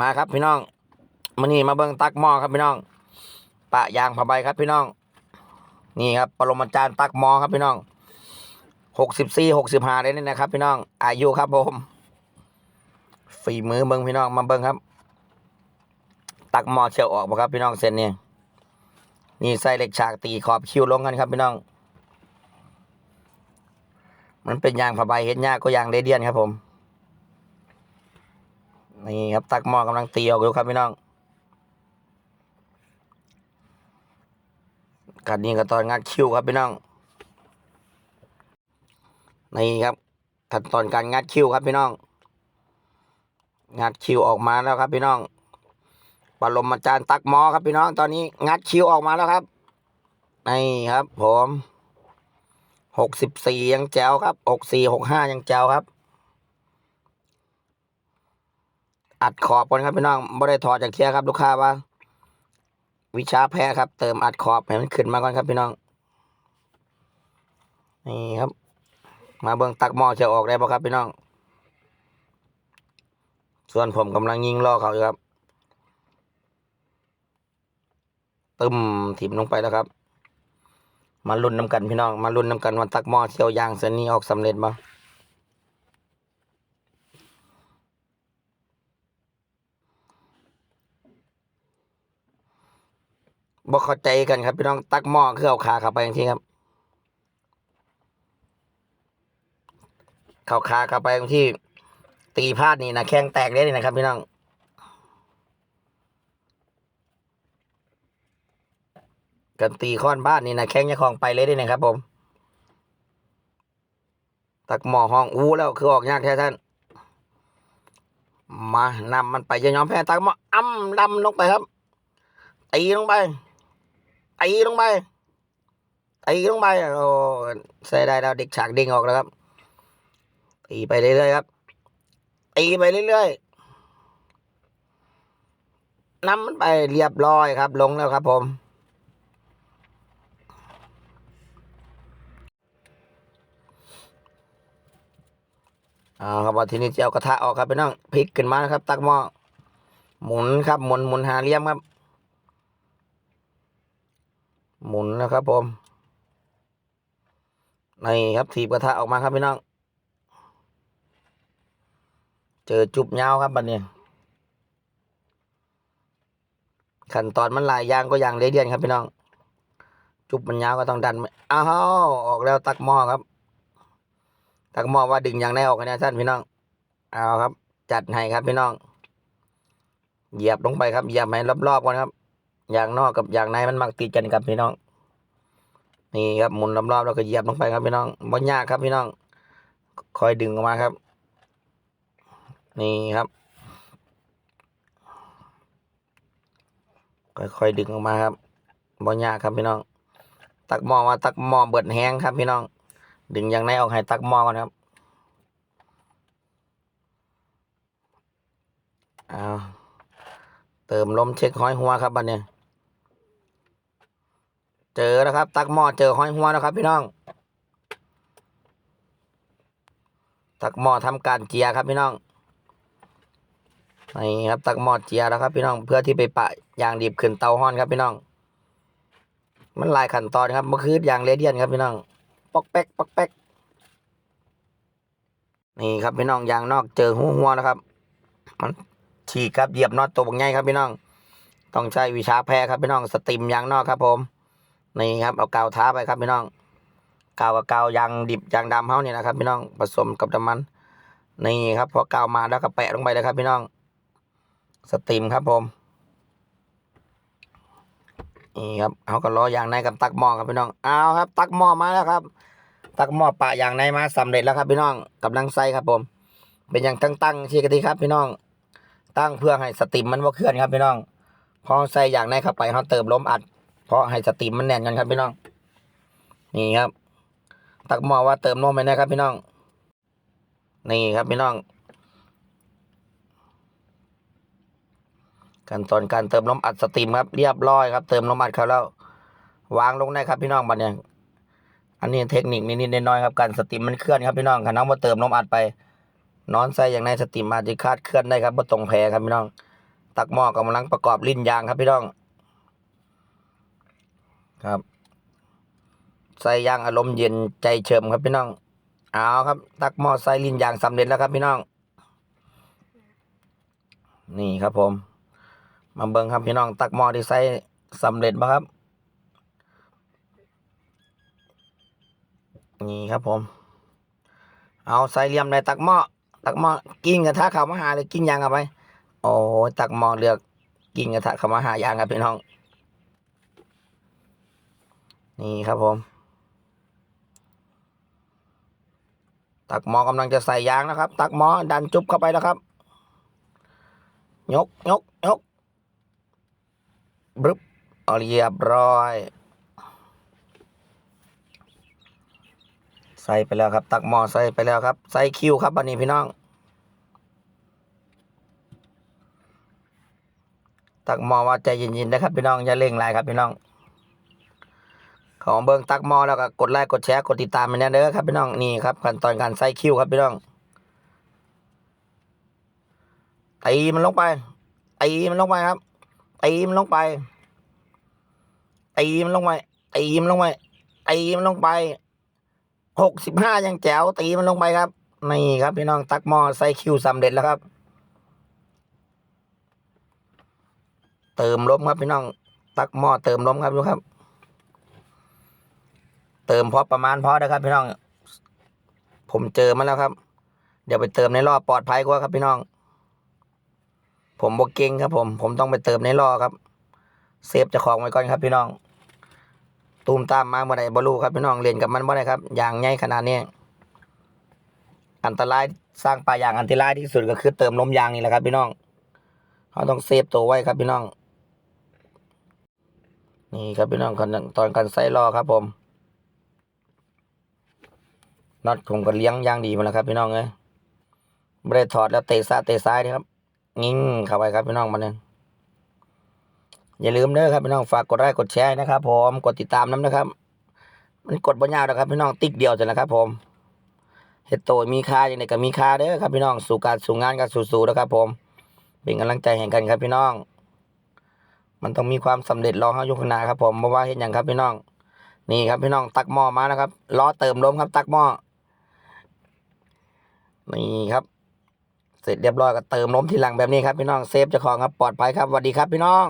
มาครับพี่น้องมานี่มาเบิ่งตักหม้อครับพี่น้อง ปะยางผ้าใบครับพี่น้อง นี่ครับปรมาจารย์ตักหม้อครับพี่น้องหกสิบสี่หกสิบห้าได้นี่นะครับ พี่น้อง อายุครับผมฝีมือเบิ่งพี่น้องมาเบิ่งครับ ตักหม้อเชี่ยวออกบ่ครับพี่น้องเส้นนี้นี่ใส่เหล็กฉากตีขอบคิวลงกันครับพี่น้อง มันเป็นยางผ้าใบเห็นยากก็ยางเรเดียนครับผม นี่ครับตักหม้อกำลังตีออกอยู่ครับพี่น้องกันนี้ก็ตอนงัดคิวครับพี่น้องนี่ครับขั้นตอนการงัดคิวครับพี่น้อง งัดคิวออกมาแล้วครับพี่น้องปรมาจารย์ตักหมอครับพี่น้องตอนนี้งัดคิวออกมาแล้วครับนี่ครับ ผมหกสิบสี่ยังแจวครับหกสี่หกห้ายังแจวครับ อัดขอบก่อนครับพี่น้องไม่ได้ถอดจากเทียครับ ลูกค้าว่า วิชาแพ้ครับ เติมอัดขอบให้มันขึ้นมาก่อนครับพี่น้อง นี่ครับ มาเบิ่งตักหม้อจะออกได้ป่ะครับพี่น้อง ส่วนผมกำลังยิงล่อเขาอยู่ครับตึมถิ่มลงไปแล้วครับ มาลุ้นน้ำกันพี่น้อง มาลุ้นน้ำกันว่าตักหม้อเชียวยางเส้นนี้ออกสำเร็จบ่ บ่เข้าใจกันครับพี่น้องตักหม้อคือเอาขาเข้าไปอย่างที่ครับ เข้าขาเข้าไปอย่างที่ ตีพลาดนี่นะแข้งแตกได้เลยนะครับ พี่น้องกันตีค้อนบ้านนี่นะแข้งยะคองไปเลยได้นะครับ ผม ตักหม้อห้องอู้แล้วคือออกยากแท้ท่านมานำมันไปจะยอมแพ้ตักหม้ออ้ำดำลงไปครับตีลงไป ตีลงไปตีลงไปโอ้ใส่ได้แล้วเด็กฉากเด้งออกแล้วครับตีไปเรื่อยๆครับตีไปเรื่อยๆนำมันไปเรียบร้อยครับ ลงแล้วครับผมเอาครับว่าทีนี้จะเอากระทะออกครับพี่น้องพลิกขึ้นมานะครับ ตักหม้อหมุนครับหมุนหมุนหาเหลี่ยมครับ หมุนนะครับผมนี่ครับถีบกระทะออกมาครับพี่น้อง เจอจุบยาครับบัดนี้ขั้นตอนมันหลายอย่างก็อย่างเรเดียนครับพี่น้อง จุบมันยาวก็ต้องดันไม่อ้าวออกแล้วตักหม้อครับ ตักหม้อว่าดึงอย่างไหนออกกันนะท่านพี่น้อง เอาครับ จัดให้ครับพี่น้อง เหยียบลงไปครับเหยียบให้รอบๆก่อนครับ อย่างนอกกับอย่างในมันมักติดกันครับพี่น้อง นี่ครับหมุนรอบๆแล้วก็เหยียบลงไปครับพี่น้องบ่ยากครับพี่น้อง คอยดึงออกมาครับ นี่ครับ ค่อยๆดึงออกมาครับบ่ยากครับพี่น้อง ตักหม้อว่าตักหม้อเบิดแห้งครับพี่น้อง ดึงอย่างในออกให้ตักหม้อก่อนครับเอาเติมลมเช็คห้อยหัวครับบัดนี้ เจอแล้วครับ ตักหม้อเจอห้อยหัวแล้วครับ พี่น้อง ตักหม้อทำการเจียครับพี่น้องนี่ครับตักหม้อเจียแล้วครับ พี่น้องเพื่อที่ไปปะยางดิบขึ้นเตาห้อนครับพี่น้อง มันลายขั้นตอนครับมันคือยางเรเดียนครับพี่น้องปอกแป๊กปอกแป๊กนี่ครับพี่น้องยางนอกเจอหัวหัวแล้วครับ มันฉีกครับเหยียบน็อตตัวบางใหญ่ครับพี่น้อง ต้องใช้วิชาแพ้ครับพี่น้องสติมยางนอกครับผม นี่ครับเอากาวท้าไปครับพี่น้องกาวกับกาวยางดิบยางดำเฮาเนี่ยนะครับพี่น้องผสมกับน้ำมันนี่ครับพอกาวมาแล้วก็แปะลงไปเลยครับพี่น้อง สตรีมครับผมนี่ครับเอาก็รอยางในกับตักหม้อครับพี่น้องเอาครับ ตักหม้อมาแล้วครับ ตักหม้อปะยางในมาสำเร็จแล้วครับพี่น้องกำลังใส่ครับผม เป็นอย่างตั้งๆที่กะทิครับ พี่น้อง ตั้งเพื่อให้สตรีมมันว่าเคลื่อนครับพี่น้อง พอใส่ยางในเข้าไปเขาเติมลมอัด เพราะให้สตรีมมันแน่นกันครับพี่น้อง นี่ครับ ตักหม้อว่าเติมนมไปนะครับพี่น้อง นี่ครับพี่น้องขั้นตอนการเติมลมอัดสตรีมครับ เรียบร้อยครับ เติมลมอัดเขาแล้ว วางลงได้ครับพี่น้องบัดเนี่ยอันนี้เทคนิคนิดๆน้อยๆครับการสตรีมมันเคลื่อนครับพี่น้องขณะว่าเติมลมอัดไป นอนใส่อย่างในสตรีมอาจจะคาดเคลื่อนได้ครับว่าตรงแพรครับพี่น้อง ตักหม้อกำลังประกอบลิ้นยางครับพี่น้อง ครับ ใส่ยางอารมณ์เย็นใจเฉิมครับพี่น้อง เอาครับ ตักหม้อใส่ลิ้นยางสำเร็จแล้วครับพี่น้อง นี่ครับผม มาเบิ่งครับพี่น้อง ตักหม้อที่ใส่สำเร็จบ่ครับ นี่ครับผม เอาใส่เหลี่ยมในตักหม้อตักหม้อกิ้งกระทะเข้ามาหาเลยกิ้งยางเอาไป โอ้ตักหม้อเลือกกิ้งกระทะเข้ามาหายางครับพี่น้อง นี่ครับผม ตักหม้อกำลังจะใส่ยางนะครับ ตักหม้อดันจุบเข้าไปแล้วครับ ยกยกยกบรึบเอาเรียบร้อย ใส่ไปแล้วครับ ตักหม้อใส่ไปแล้วครับ ใส่คิวครับวันนี้พี่น้อง ตักหม้อว่าใจเย็นๆนะครับพี่น้องอย่าเร่งไรครับพี่น้อง ของเบิงตักมอแล้วก็กดไลค์กดแชร์กดติดตามไปแน่เด้อครับพี่น้องนี่ครับขั้นตอนการใส่คิวครับพี่น้องตีมันลงไปตีมันลงไปครับตีมันลงไปตีมันลงไปตีมันลงไปตีมันลงไปหกสิบห้ายังแจ๋วตีมันลงไปครับนี่ครับพี่น้องตักมอใส่คิวสำเร็จแล้วครับ เติมลมครับพี่น้อง ตักหม้อเติมลมครับดูครับ เติมพอประมาณพอนะครับ พี่น้อง ผมเจอมาแล้วครับ เดี๋ยวไปเติมในรอบปลอดภัยกว่าครับพี่น้อง ผมบกเก่งครับ ผม ผมต้องไปเติมในรอครับ เซฟจะของไว้ก่อนครับ พี่น้อง ตูมตามมาเมื่อใดบรูครับพี่น้องเล่นกับมันเมื่อใดครับอย่างใหญ่ขนาดนี้อันตรายสร้างปลาอย่างอันตรายที่สุดก็คือเติมลมยางนี่แหละครับ พี่น้องเขาต้องเซฟตัวไว้ครับพี่น้อง นี่ครับพี่น้องตอนการใส่รอครับผม น็อตผมก็เลี้ยงอย่างดีมาแล้วครับ พี่น้องเอ้ยไม่ได้ถอดแล้วเตะซ้ายเตะซ้ายนะครับงิ่งเข้าไปครับพี่น้องมาเนี่ยอย่าลืมเด้อครับพี่น้องฝากกดไลค์กดแชร์นะครับ ผมกดติดตามน้ำนะครับ มันกดบ่ยาวนะครับ พี่น้องติ๊กเดียวจะนะครับ ผมเฮ็ดโตมีค่าอย่างไรก็มีค่าเด้อครับ พี่น้องสู่การสู่งานกันสู่ๆนะครับ ผม เป็นกำลังใจแห่งกันครับพี่น้อง มันต้องมีความสำเร็จรอเฮายู่ข้างหน้าครับ ผมบ่ว่าเฮ็ดหยังครับพี่น้อง นี่ครับพี่น้องตักหม้อมานะครับล้อเติมลมครับ ตักหม้อ นี่ครับ เสร็จเรียบร้อยก็เติมลมทีหลังแบบนี้ครับพี่น้องเซฟเจ้าของครับปลอดภัยครับสวัสดีครับพี่น้อง